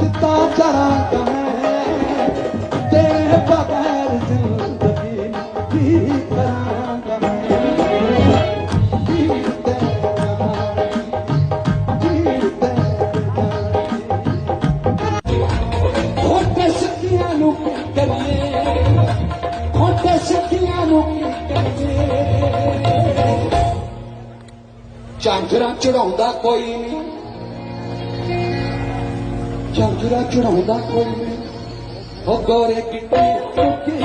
किताब جي कहे तेरे جي ਕਰੀਏ ਚਾਂਦਰਾ ਚੜਾਉਂਦਾ ਕੋਈ ਨਹੀਂ। ਚਾਂਦਰਾ ਚੜਾਉਂਦਾ ਕੋਈ ਨਹੀਂ। ਹੋ ਗੋਰੇ ਕਿੱਟੀ ਕੁੱਕੀ